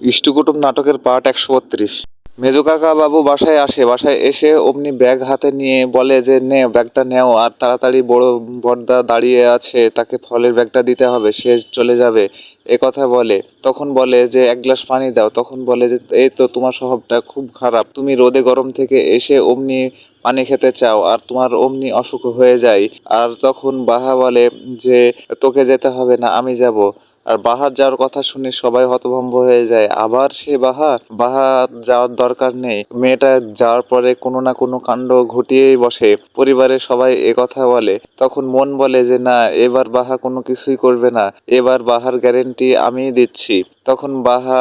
ইষ্টকুটুম নাটকের পার্ট একশো বত্রিশ। মেজো কাকা বাবু বাসায় আসে, বাসায় এসে অমনি ব্যাগ হাতে নিয়ে বলে যে, নে, ব্যাগটা নেও। আর তাড়াতাড়ি বড় বড়দা দাঁড়িয়ে আছে, তাকে ফলের ব্যাগটা দিতে হবে, সে চলে যাবে। এ কথা বলে। তখন বলে যে, এক গ্লাস পানি দাও। তখন বলে যে, এই তো তোমার স্বভাবটা খুব খারাপ। তুমি রোদে গরম থেকে এসে অমনি পানি খেতে চাও, আর তোমার অমনি অসুখ হয়ে যায়। আর তখন বাহা বলে যে, তোকে যেতে হবে না, আমি যাব। আর বাহার যাওয়ার কথা শুনে সবাই হতভম্ব হয়ে যায়। আবার সে বাহা বাহা যাওয়ার দরকার নেই। মেয়েটা যাওয়ার পরে কোনো না কোনো কাণ্ড ঘটিয়েই বসে। পরিবারের সবাই এ কথা বলে। তখন মন বলে যে, না, এবার বাহা কোনো কিছুই করবে না। এবার বাহার গ্যারেন্টি আমিই দিচ্ছি। তখন বাহা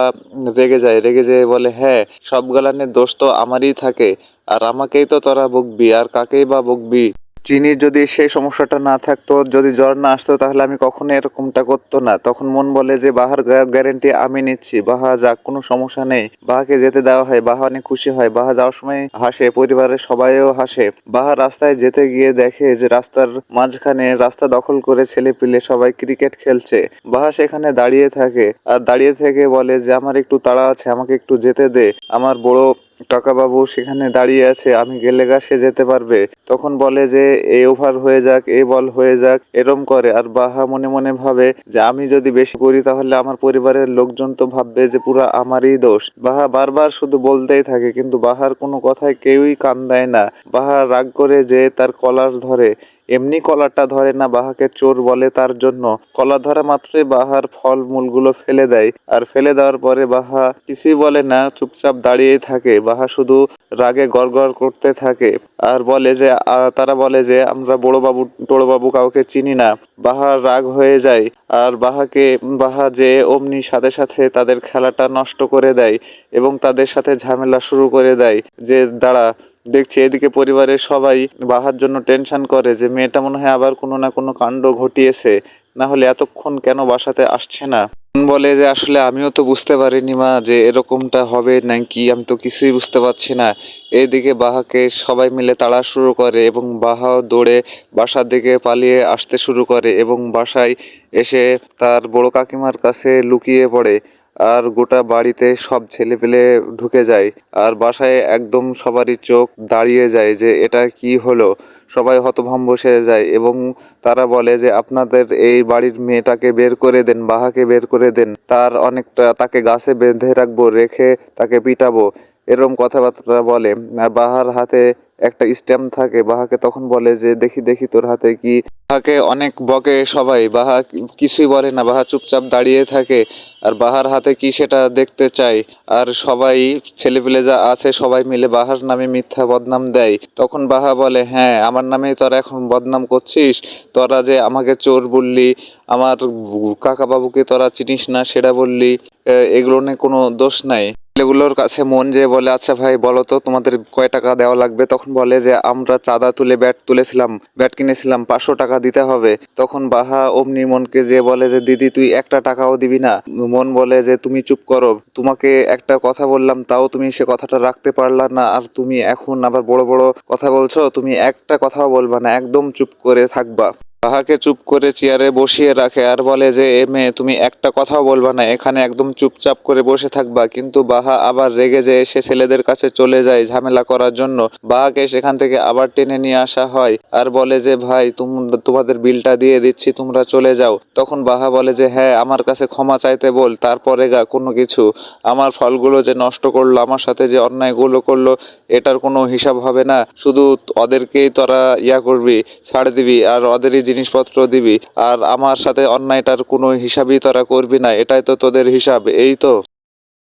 রেগে যায়। রেগে যেয়ে বলে হ্যাঁ সব গালানের দোষ তো আমারই থাকে। আর আমাকেই তো তোরা বকবি। আর কাকেই বা বকবি? চিনির যদি সেই সমস্যাটা না থাকতো, যদি জ্বর না আসতো, তাহলে আমি কখনো এরকমটা করতো না। তখন মন বলে যে বাহার গ্যারেন্টি আমি নিচ্ছি। বাহা, যাক, কোনো সমস্যা নেই। বাহাকে যেতে দেওয়া হয়, বাহা অনেক খুশি হয়। বাহা যাওয়ার সময় হাসে, পরিবারের সবাইও হাসে। বাহা রাস্তায় যেতে গিয়ে দেখে যে, রাস্তার মাঝখানে রাস্তা দখল করে ছেলে পিলে সবাই ক্রিকেট খেলছে। বাহা সেখানে দাঁড়িয়ে থাকে আর দাঁড়িয়ে থেকে বলে যে, আমার একটু তাড়া আছে, আমাকে একটু যেতে দে। আমার বড় কাকাবাবু সেখানে দাঁড়িয়ে আছে, আমি গেলে গা সে যেতে পারবে। তখন বলে যে এই ওভার হয়ে যাক এই বল হয়ে যাক। এরম করে। আর বাহা মনে মনে ভাবে যে, আমি যদি বেশি করি তাহলে আমার পরিবারের লোকজন তো ভাববে যে, পুরো আমারই দোষ। বাহা বারবার শুধু বলতেই থাকে, কিন্তু বাহার কোনো কথায় কেউই কান দেয় না। বাহা রাগ করে যে, তার কলার ধরে। এমনি কলারটা ধরে না বাহাকে চোর বলে তার জন্য। কলা ধরা মাত্রই বাহার ফল মূলগুলো ফেলে দেয়, আর ফেলে দেওয়ার পরে বাহা কিছুই বলে না, চুপচাপ দাঁড়িয়ে থাকে। বাহা শুধু রাগে গড়গড় করতে থাকে, আর বলে যে তারা বলে যে, আমরা বড় বাবু টোড়ো বাবু কাউকে চিনি না। বাহার রাগ হয়ে যায়, আর বাহাকে, বাহা যে অমনি সাথে সাথে তাদের খেলাটা নষ্ট করে দেয় এবং তাদের সাথে ঝামেলা শুরু করে দেয় যে, দাঁড়া দেখছি এদিকে পরিবারের সবাই বাহার জন্য টেনশন করে যে মেয়েটা মনে হয় আবার কোনো না কোনো কাণ্ড ঘটিয়েছে। না হলে এতক্ষণ কেন বাসাতে আসছে না? বলে যে আসলে আমিও তো বুঝতে পারিনি মা যে এরকমটা হবে নাকি, আমি তো কিছুই বুঝতে পারছি না। এইদিকে বাহাকে সবাই মিলে তাড়া শুরু করে এবং বাহাও দৌড়ে বাসার দিকে পালিয়ে আসতে শুরু করে এবং বাসায় এসে তার বড় কাকিমার কাছে লুকিয়ে পড়ে। আর গোটা বাড়িতে সব ছেলেপেলে ঢুকে যায়। আর বাসায় একদম সবারই চোখ দাঁড়িয়ে যায় যে, এটা কি হলো? সবাই হতভম্ব সেরে যায় এবং তারা বলে যে, আপনাদের এই বাড়ির মেয়েটাকে বের করে দেন, বাহাকে বের করে দেন। তার অনেকটা, তাকে গাছে বেঁধে রাখব, রেখে তাকে পিটাবো। এরম কথাবার্তা বলে। বাহার হাতে একটা স্ট্যাম্প থাকে, বাহাকে তখন বলে যে, দেখি দেখি তোর হাতে কি? বাহাকে অনেক বকে সবাই, বাহা কিছুই বলে না, বাহা চুপচাপ দাঁড়িয়ে থাকে, আর বাহার হাতে কি সেটা দেখতে চাই আর সবাই ছেলেপিলে যা আছে সবাই মিলে বাহার নামে মিথ্যা বদনাম দেয়। তখন বাহা বলে হ্যাঁ আমার নামেই তোরা এখন বদনাম করছিস, তোরা যে আমাকে চোর বললি, আমার কাকা বাবুকে তোরা চিনিস না, সেটা বললি এগুলো নিয়ে কোনো দোষ নাই। ছেলেগুলোর কাছে মন যে বলে আচ্ছা ভাই, বলো তো, তোমাদের কয় টাকা দেওয়া লাগবে? তখন বলে যে, আমরা চাঁদা তুলে ব্যাট তুলেছিলাম, ব্যাট কিনেছিলাম, পাঁচশো টাকা দিতে হবে। তখন বাহা অমনি মনকে যে বলে যে, দিদি, তুই একটা টাকাও দিবি না? মন বলে যে, তুমি চুপ করো, তোমাকে একটা কথা বললাম, তাও তুমি সে কথাটা রাখতে পারলা না, আর তুমি এখন আবার বড় বড় কথা বলছো, তুমি একটা কথাও বলবা না, একদম চুপ করে থাকবা। বাহাকে চুপ করে চেয়ারে বসিয়ে রাখে আর বলে যে, এ মেয়ে, তুমি একটা কথাও বলবা না। এখানে একদম চুপচাপ করে বসে থাকবা। কিন্তু বাহা আবার রেগে যেয়ে সে ছেলেদের কাছে চলে যায় ঝামেলা করার জন্য। বাহাকে সেখান থেকে আবার টেনে নিয়ে আসা হয় আর বলে যে, ভাই, তুম, তোমাদের বিলটা দিয়ে দিচ্ছি, তোমরা চলে যাও। তখন বাহা বলে যে হ্যাঁ আমার কাছে ক্ষমা চাইতে বল, তারপরে গা, কোনো কিছু। আমার ফলগুলো যে নষ্ট করল, আমার সাথে যে অন্যায়গুলো করল, এটার কোনো হিসাব হবে না। শুধু ওদেরকেই তোরা ইয়া করবি, ছাড় দিবি, আর ওদেরই জিনিসপত্র দিবি। আর আমার সাথে অন্যায়টার কোনো হিসাবই তোরা করবি না। এটাই তো তোদের হিসাব, এই তো।